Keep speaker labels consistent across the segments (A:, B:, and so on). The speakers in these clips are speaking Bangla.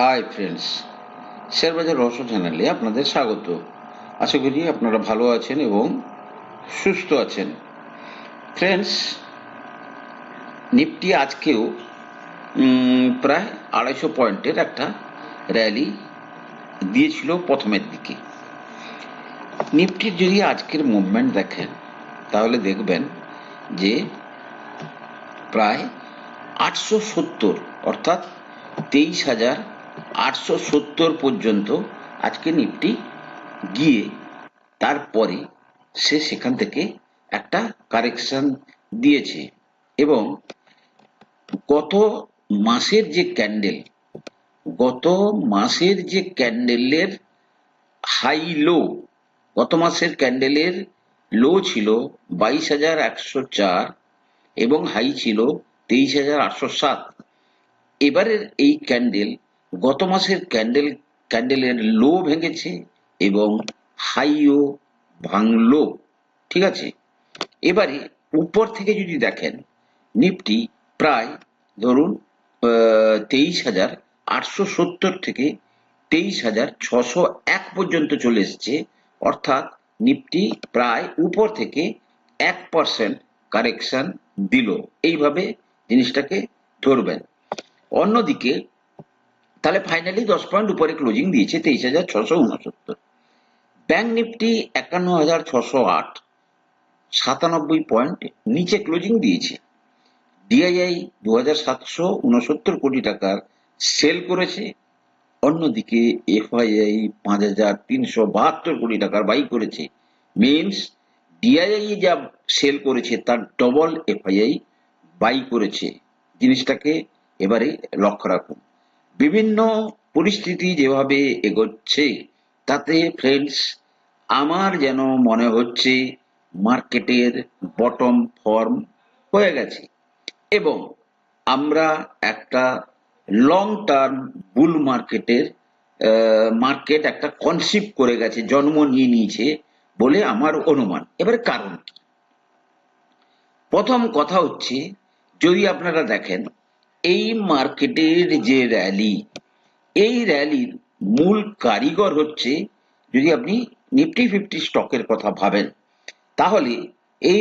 A: হাই ফ্রেন্ডস শেয়ারবাজার রহস্য চ্যানেলে আপনাদের স্বাগত। আশা করি আপনারা ভালো আছেন এবং সুস্থ আছেন। ফ্রেন্ডস নিফটি আজকেও প্রায় আড়াইশো পয়েন্টের একটা র্যালি দিয়েছিল প্রথমের দিকে। নিফটির যদি আজকের মুভমেন্ট দেখেন, তাহলে দেখবেন যে প্রায় আটশো সত্তর, অর্থাৎ তেইশ হাজার আটশো সত্তর পর্যন্ত আজকে নিফটি গিয়ে তারপরে সে সেখান থেকে একটা কারেকশন দিয়েছে এবং গত মাসের যে ক্যান্ডেল, গত মাসের যে ক্যান্ডেলের হাই লো, গত মাসের ক্যান্ডেলের লো ছিল বাইশ হাজার একশো চার এবং হাই ছিল তেইশ হাজার আটশো সাত। এবারের এই ক্যান্ডেল গত মাসের ক্যান্ডেল, ক্যান্ডেলের লো ভেঙেছে এবং হাইও ভাঙলো, ঠিক আছে? এবারে উপর থেকে যদি দেখেন, নিফটি প্রায় ধরুন তেইশ হাজার আটশো সত্তর থেকে তেইশ হাজার ছশো এক পর্যন্ত চলে এসেছে। অর্থাৎ নিফটি প্রায় উপর থেকে এক পার্সেন্ট কারেকশন দিল। এইভাবে জিনিসটাকে ধরবেন। অন্যদিকে তাহলে ফাইনালি দশ পয়েন্ট উপরে ক্লোজিং দিয়েছে তেইশ হাজার ছশো উনসত্তর। ব্যাংক নিফটি একান্ন হাজার ছশো আট, সাতানব্বই পয়েন্ট নিচে ক্লোজিং দিয়েছে। ডিআইআই দু হাজার সাতশো উনসত্তর কোটি টাকার সেল করেছে। অন্যদিকে এফআইআই পাঁচ হাজার তিনশো বাহাত্তর কোটি টাকার বাই করেছে। মিনস ডিআইআই যা সেল করেছে তার ডবল এফআইআই বাই করেছে। জিনিসটাকে এবারে লক্ষ্য রাখুন। বিভিন্ন পরিস্থিতি যেভাবে এগোচ্ছে, তাতে ফ্রেন্ডস আমার যেন মনে হচ্ছে মার্কেটের বটম ফর্ম হয়ে গেছে। এবং আমরা একটা লং টার্ম বুল মার্কেটের মার্কেট একটা কনসিপ্ট করে গেছে, জন্ম নিয়ে নিয়েছে বলে আমার অনুমান। এবার কারণ কি? প্রথম কথা হচ্ছে, যদি আপনারা দেখেন এই মার্কেটের যে র্যালি এই র্যালির মূল কারিগর হচ্ছে যদি আপনি নিফটি ফিফটি স্টকের কথা ভাবেন, তাহলে এই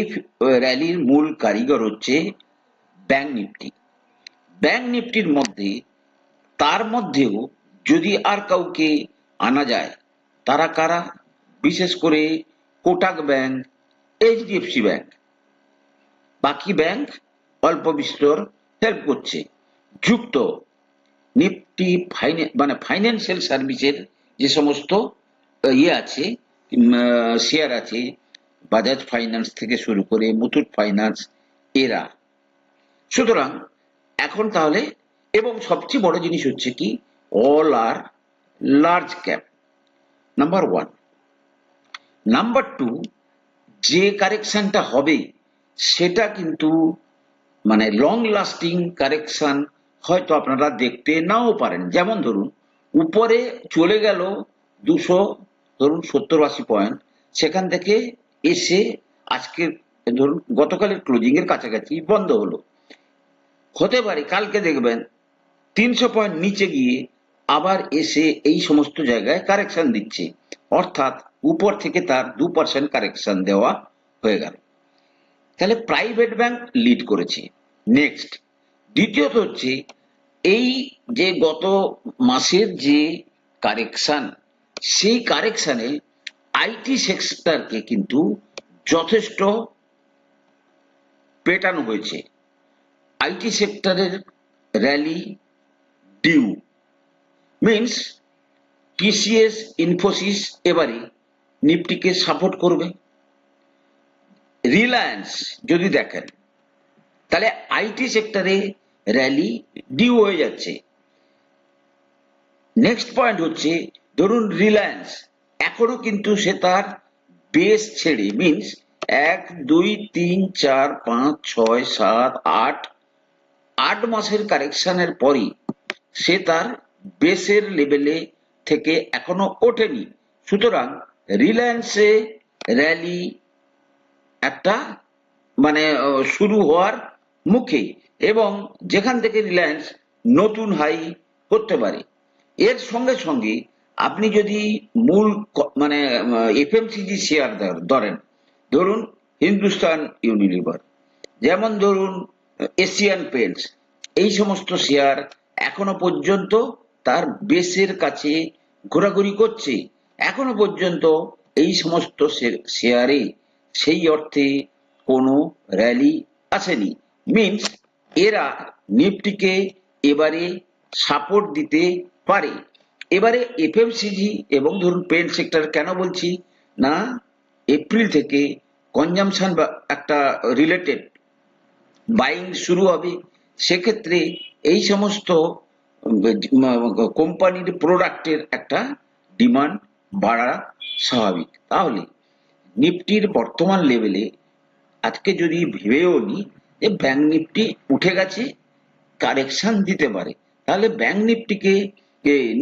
A: র্যালির মূল কারিগর হচ্ছে ব্যাংক নিফটি ব্যাংক নিফটির মধ্যে, তার মধ্যেও যদি আর কাউকে আনা যায়, তারা কারা? বিশেষ করে কোটাক ব্যাংক এইচডিএফসি ব্যাংক বাকি ব্যাংক অল্প বিস্তর হেল্প করছে। যুক্ত নিফটি ফাইন্যান্স মানে ফাইন্যান্সিয়াল সার্ভিসের যে সমস্ত ইয়ে আছে শেয়ার আছে, বাজাজ ফাইন্যান্স থেকে শুরু করে মুথুট ফাইন্যান্স, এরা। সুতরাং, এখন তাহলে, এবং সবচেয়ে বড় জিনিস হচ্ছে কি অল আর large cap number one number two যে কারেকশনটা হবে, সেটা কিন্তু মানে লং লাস্টিং কারেকশন হয়তো আপনারা দেখতে নাও পারেন। যেমন ধরুন, উপরে চলে গেল দুশো, ধরুন সত্তর আশি পয়েন্ট সেখান থেকে এসে আজকে, ধরুন গতকালের ক্লোজিং এর কাছাকাছি বন্ধ হলো। হতে পারে কালকে দেখবেন তিনশো পয়েন্ট নিচে গিয়ে আবার এসে এই সমস্ত জায়গায় কারেকশন দিচ্ছে। অর্থাৎ উপর থেকে তার দু পার্সেন্ট কারেকশন দেওয়া হয়ে গেল। তাহলে প্রাইভেট ব্যাংক লিড করেছে। নেক্সট দ্বিতীয়ত হচ্ছে, এই যে গত মাসের যে কারেকশন সেই কারেকশনে আইটি সেক্টরকে কিন্তু যথেষ্ট পেটানো হয়েছে। আইটি সেক্টরের rally due means TCS Infosys এবারে নিফটিকে সাপোর্ট করবে। রিলায়েন্স যদি দেখেন, তাহলে আইটি সেক্টরে র্যালি ডিউ হয়ে যাচ্ছে। নেক্সট পয়েন্ট হচ্ছে, ধরুন রিলায়েন্স এখনও কিন্তু সে তার বেস ছেড়ে মিনস এক, দুই, তিন, চার, পাঁচ, ছয়, সাত, আট আট মাসের কারেকশনের পরই সে তার বেসের লেভেলে থেকে এখনও ওঠেনি। সুতরাং রিলায়েন্সে র্যালি একটা মানে শুরু হওয়ার মুখে এবং যেখান থেকে রিলায়েন্স নতুন হাই করতে পারে। এর সঙ্গে সঙ্গে আপনি যদি মূল মানে এফএমসিজি শেয়ার ধরেন, ধরুন হিন্দুস্তান ইউনিলিভার, যেমন ধরুন, এশিয়ান পেন্টস, এই সমস্ত শেয়ার এখনও পর্যন্ত তার বেসের কাছে ঘোরাঘুরি করছে। এখনও পর্যন্ত এই সমস্ত শেয়ারে সেই অর্থে কোনো র্যালি আসেনি। মিনস এরা নিফটিকে এবারে সাপোর্ট দিতে পারে। এবারে এফএমসিজি এবং ধরুন পেন্ট সেক্টর কেন বলছি? না এপ্রিল থেকে কনজামশন বা একটা রিলেটেড বাইং শুরু হবে। সেক্ষেত্রে এই সমস্ত কোম্পানির প্রোডাক্টের একটা ডিমান্ড বাড়া স্বাভাবিক। তাহলে নিফটির বর্তমান লেভেলে আজকে যদি ভেবেও নি যে ব্যাংক নিফটি উঠে গেছে কারেকশন দিতে পারে, তাহলে ব্যাংক নিফটিকে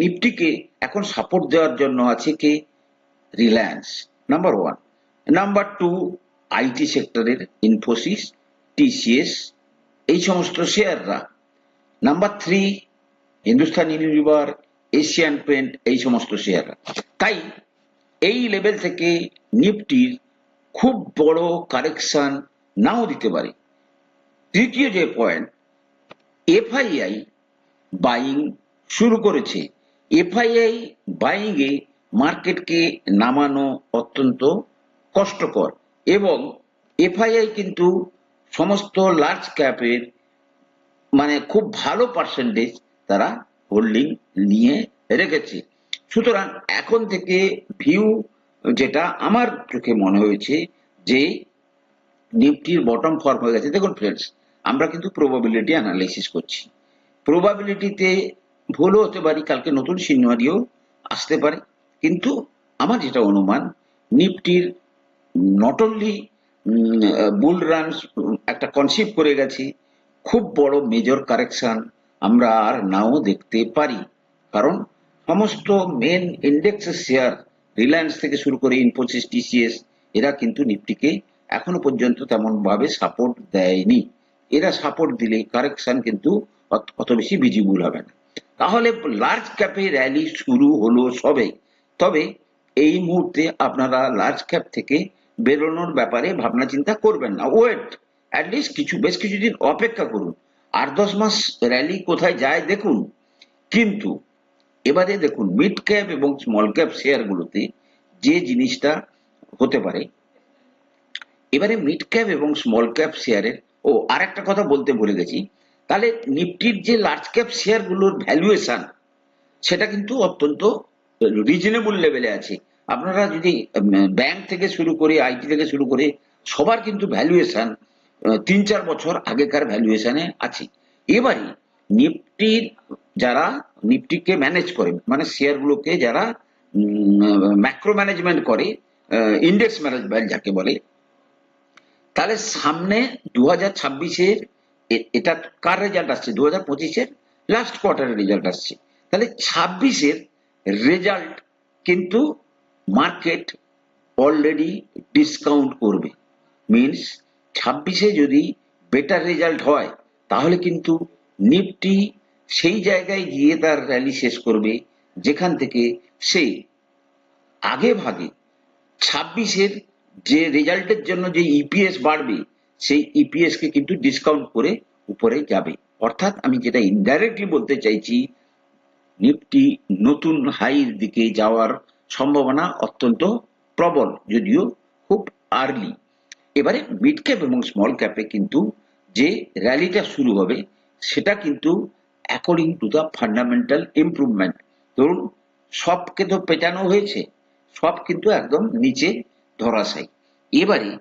A: নিফটিকে এখন সাপোর্ট দেওয়ার জন্য আছে কে? Reliance number one number two IT সেক্টরের ইনফোসিস টিসিএস এই সমস্ত শেয়াররা number three Hindustan Unilever Asian paint এই সমস্ত শেয়াররা তাই এই লেভেল থেকে নিফটির খুব বড় কারেকশন নাও দিতে পারে। তৃতীয় যে পয়েন্ট এফআইআই বাইং শুরু করেছে। এফআইআই বাইং এ মার্কেটকে নামানো অত্যন্ত কষ্টকর এবং এফআইআই কিন্তু সমস্ত লার্জ ক্যাপের মানে খুব ভালো পার্সেন্টেজ তারা হোল্ডিং নিয়ে রেখেছে। সুতরাং এখন থেকে ভিউ যেটা আমার চোখে মনে হয়েছে যে নিফটির বটম ফর্ম হয়ে গেছে। দেখুন ফ্রেন্ডস আমরা কিন্তু প্রবাবিলিটি অ্যানালাইসিস করছি। প্রবাবিলিটিতে ভুলও হতে পারি, কালকে নতুন সিনারিও আসতে পারে। কিন্তু আমার যেটা অনুমান, নিফটির নট অনলি বুল রান একটা কনসিভ করে গেছে, খুব বড় মেজর কারেকশন আমরা আর নাও দেখতে পারি। কারণ সমস্ত মেন ইন্ডেক্সের শেয়ার রিলায়েন্স থেকে শুরু করে ইনফোসিস টিসিএস এরা কিন্তু নিফটিকে এখনও পর্যন্ত তেমন ভাবে সাপোর্ট দেয়নি। এরা সাপোর্ট দিলে কারেকশন কিন্তু অত বেশি ভিজিবল হবে না। তাহলে লার্জ ক্যাপে র্যালি শুরু হলো সবে। তবে এই মুহূর্তে আপনারা লার্জ ক্যাপ থেকে বেরোনোর ব্যাপারে ভাবনা চিন্তা করবেন না। ওয়েট অ্যাটলিস্ট কিছু, বেশ কিছুদিন অপেক্ষা করুন। আট দশ মাস র্যালি কোথায় যায় দেখুন। কিন্তু এবারে দেখুন মিড ক্যাপ এবং স্মল ক্যাপ শেয়ারগুলোতে যে জিনিসটা হতে পারে, এবারে মিড ক্যাপ এবং স্মল ক্যাপ শেয়ারের ও আর একটা কথা বলতে ভুলে গেছি, তাহলে নিফটির যে লার্জ ক্যাপ শেয়ারগুলোর ভ্যালুয়েশন সেটা কিন্তু অত্যন্ত রিজনেবল লেভেলে আছে। আপনারা যদি ব্যাংক থেকে শুরু করে আইটি থেকে শুরু করে, সবার কিন্তু ভ্যালুয়েশন তিন চার বছর আগেকার ভ্যালুয়েশনে আছে। এবারে নিফটির যারা, নিফটিকে ম্যানেজ করে মানে শেয়ারগুলোকে যারা ম্যাক্রো ম্যানেজমেন্ট করে ইন্ডেক্স ম্যানেজমেন্ট যাকে বলে, তাহলে সামনে দু হাজার ছাব্বিশের এটা কার রেজাল্ট আসছে? দু হাজার পঁচিশের লাস্ট কোয়ার্টারের রেজাল্ট আসছে। তাহলে ছাব্বিশের রেজাল্ট কিন্তু মার্কেট অলরেডি ডিসকাউন্ট করবে। মিনস ছাব্বিশে যদি বেটার রেজাল্ট হয়, তাহলে কিন্তু নিফটি সেই জায়গায় গিয়ে তার র্যালি শেষ করবে, যেখান থেকে সে আগে ভাগে ছাব্বিশের যে রেজাল্টের জন্য যে ইপিএস বাড়বে, সেই ইপিএস কে কিন্তু ডিসকাউন্ট করে উপরে যাবে। অর্থাৎ আমি যেটা ইনডাইরেক্টলি বলতে চাইছি নিফটি নতুন হাইয়ের দিকে যাওয়ার সম্ভাবনা অত্যন্ত প্রবল, যদিও খুব আর্লি এবারে মিড ক্যাপ এবং স্মল ক্যাপে কিন্তু যে র্যালিটা শুরু হবে সেটা কিন্তু according to the fundamental improvement ধরুন, সবকে তো পেটানো হয়েছে, সব কিন্তু একদম নিচে ধরাশায়ী। এবারে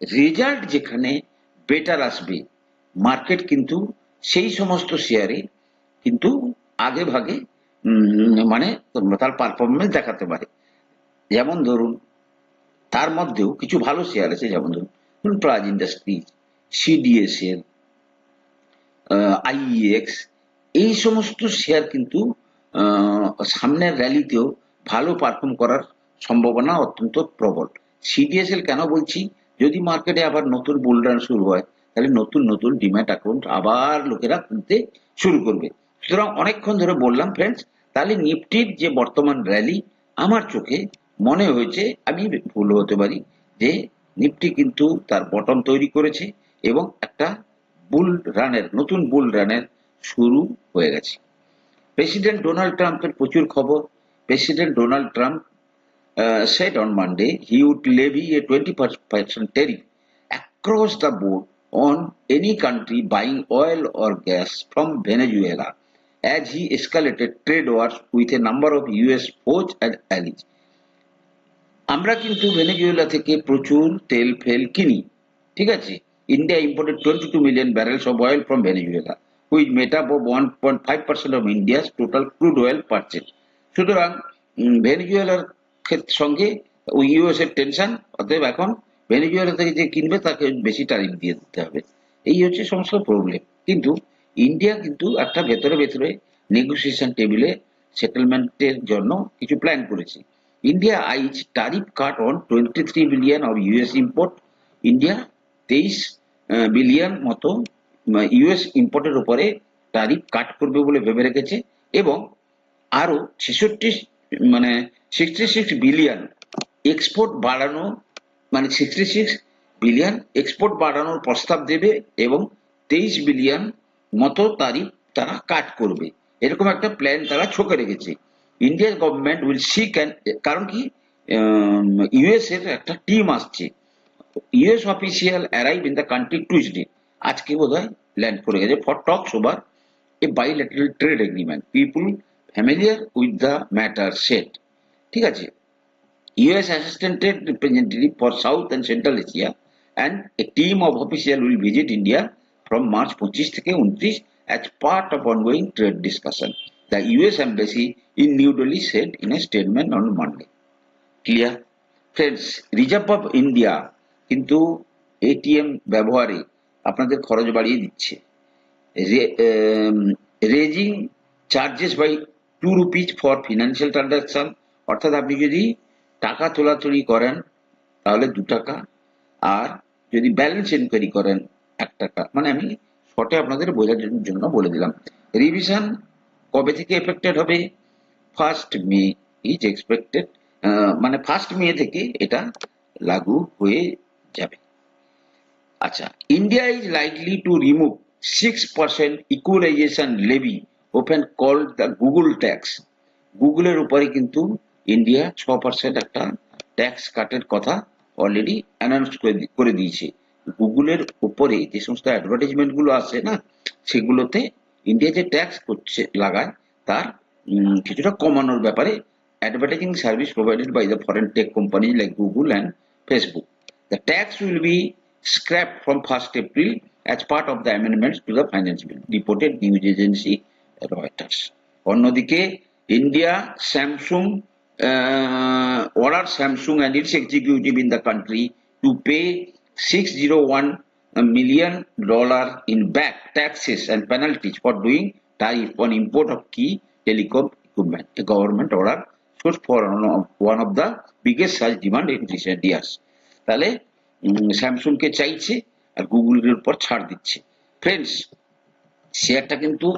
A: রেজাল্ট যেখানে বেটার আসবে মার্কেট কিন্তু সেই সমস্ত শেয়ারে কিন্তু আগে ভাগে মানে তার পারফরমেন্স দেখাতে পারে। যেমন ধরুন, তার মধ্যেও কিছু ভালো শেয়ার আছে, যেমন ধরুন প্রাজ ইন্ডাস্ট্রিজ সিডিএস আইএক্স এই সমস্ত শেয়ার কিন্তু সামনের র্যালিতেও ভালো পারফর্ম করার সম্ভাবনা অত্যন্ত প্রবল। সিডিএসএল কেন বলছি? যদি মার্কেটে আবার নতুন বুলরান শুরু হয়, তাহলে নতুন নতুন ডিম্যাট অ্যাকাউন্ট আবার লোকেরা খুলতে শুরু করবে। সুতরাং অনেকক্ষণ ধরে বললাম ফ্রেন্ডস তাহলে নিফটির যে বর্তমান র্যালি আমার চোখে মনে হয়েছে, আমি ভুল হতে পারি, যে নিফটি কিন্তু তার বটম তৈরি করেছে এবং একটা বুল রানের নতুন বুল রানের শুরু হয়ে গেছে। প্রেসিডেন্ট ডোনাল্ড ট্রাম্পের প্রচুর খবর। President Donald Trump set on Monday he would levy a twenty percent tariff across the board on any country buying oil or gas from Venezuela as he escalated trade wars with a number of US force and allies আমরা কিন্তু ভেনেজুয়েলা থেকে প্রচুর তেল ফেল কিনি, ঠিক আছে? Million barrels of oil from Venezuela which met up of one point five percent of India's total crude oil purchase সুতরাং ভেনেজুয়েলার সঙ্গে ইউএস এর টেনশন অতএব এখন ভেনেজুয়েলা থেকে যে কিনবে তাকে বেশি ট্যারিফ দিয়ে দিতে হবে। এই হচ্ছে সমস্ত প্রবলেম কিন্তু ইন্ডিয়া কিন্তু একটা ভেতরে ভেতরে নেগোসিয়েশন টেবিলে সেটেলমেন্টের জন্য কিছু প্ল্যান করেছে। India eyes tariff cut on twenty three billion of US import India তেইশ বিলিয়ন মতো ইউএস ইম্পোর্টের উপরে তারিফ কাট করবে বলে ভেবে রেখেছে এবং আরও ছেষট্টি মানে সিক্সটি সিক্স বিলিয়ন এক্সপোর্ট বাড়ানো মানে সিক্সটি সিক্স বিলিয়ন এক্সপোর্ট বাড়ানোর প্রস্তাব দেবে এবং তেইশ বিলিয়ন মতো তারিফ তারা কাট করবে। এরকম একটা প্ল্যান তারা ছকে রেখেছে। ইন্ডিয়ান গভর্নমেন্ট উইল সিক কারণ কি? ইউএস এর একটা টিম আসছে। US official arrive in the country Tuesday আজকে বোধহয় ল্যান্ড করে গেছে for talks over a bilateral trade agreement. People familiar with the matter said, ঠিক আছে US Assistant Representative for South and Central Asia and a team of officials will visit India from March 25 থেকে 29 as part of ongoing trade discussion. The US Embassy in New Delhi said in a statement on Monday. Clear friends Reserve of India কিন্তু এটিএম ব্যবহারে আপনাদের খরচ বাড়িয়ে দিচ্ছে। Raising charges by two rupees for financial transaction অর্থাৎ আপনি যদি টাকা তোলাতুলি করেন, তাহলে দু টাকা, আর যদি ব্যালেন্স এনকোয়ারি করেন, এক টাকা। মানে আমি শর্টে আপনাদের বোঝার জন্য বলে দিলাম। রিভিশন কবে থেকে এফেক্টেড হবে? ফার্স্ট মে ইজ এক্সপেক্টেড মানে ফার্স্ট মে থেকে এটা লাগু হয়ে যাবে। আচ্ছা India is likely to remove six percent equalisation levy often called the Google tax গুগলের উপরে কিন্তু ইন্ডিয়া ছ পার্সেন্ট একটা ট্যাক্স কাটের কথা অলরেডি অ্যানাউন্স করে দিয়েছে। গুগলের উপরে যে সমস্ত অ্যাডভার্টাইজমেন্টগুলো আসে না, সেগুলোতে ইন্ডিয়া যে ট্যাক্স করছে, লাগায়, তার কিছুটা কমানোর ব্যাপারে advertising service provided by the foreign tech companies like Google and Facebook. The tax will be scrapped from 1st April as part of the amendments to the finance bill, reported news agency Reuters. অন্যদিকে India Samsung order Samsung and its executive in the country to pay 601 million dollar in back taxes and penalties for doing tariff on import of key telecom equipment. A government order source for one of, one of the biggest such demand in recent years. তাহলে স্যামসুংকে চাইছে আর গুগলের উপর ছাড় দিচ্ছে। ফ্রেন্ডস শেয়ারটা কিন্তু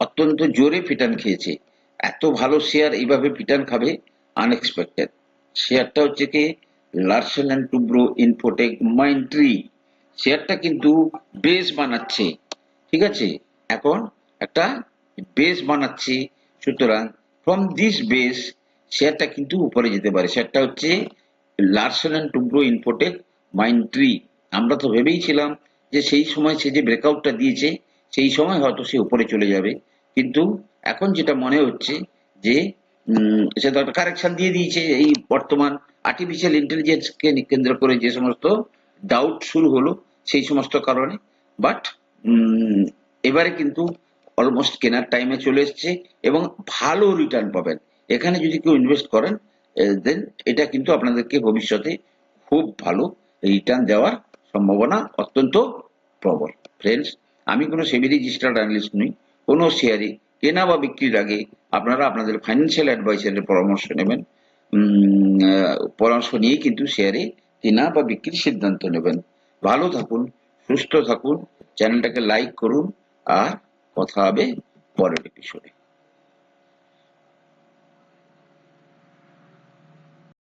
A: অত্যন্ত জোরে ফিটান খেয়েছে। এত ভালো শেয়ার এইভাবে ফিটান খাবে আনএক্সপেক্টেড শেয়ারটা হচ্ছে কি লার্সেন অ্যান্ড টুব্রো ইনফোটেক মাইন্ট্রি শেয়ারটা কিন্তু বেস বানাচ্ছে, ঠিক আছে? এখন একটা বেস বানাচ্ছে। সুতরাং ফ্রম দিস বেস শেয়ারটা কিন্তু উপরে যেতে পারে। শেয়ারটা হচ্ছে Larsen and Toubro Infotech Mindtree আমরা তো ভেবেইছিলাম যে সেই সময় সে যে ব্রেকআউটটা দিয়েছে, সেই সময় হয়তো সে উপরে চলে যাবে। কিন্তু এখন যেটা মনে হচ্ছে যে সে তো একটা কারেকশন দিয়ে দিয়েছে এই বর্তমান আর্টিফিশিয়াল ইন্টেলিজেন্সকে কেন্দ্র করে যে সমস্ত ডাউট শুরু হলো সেই সমস্ত কারণে। বাট এবারে কিন্তু অলমোস্ট কেনার টাইমে চলে এসছে এবং ভালো রিটার্ন পাবেন। এখানে যদি কেউ ইনভেস্ট করেন দেন এটা কিন্তু আপনাদেরকে ভবিষ্যতে খুব ভালো রিটার্ন দেওয়ার সম্ভাবনা অত্যন্ত প্রবল। ফ্রেন্ডস আমি কোনো সেবি রেজিস্টার্ড অ্যানালিস্ট নই, কোনো শেয়ারে কেনা বা বিক্রির আগে আপনারা আপনাদের ফাইন্যান্সিয়াল অ্যাডভাইসারের পরামর্শ নেবেন। পরামর্শ নিয়ে কিন্তু শেয়ারে কেনা বা বিক্রির সিদ্ধান্ত নেবেন। ভালো থাকুন, সুস্থ থাকুন চ্যানেলটাকে লাইক করুন, আর কথা হবে পরের এপিসোডে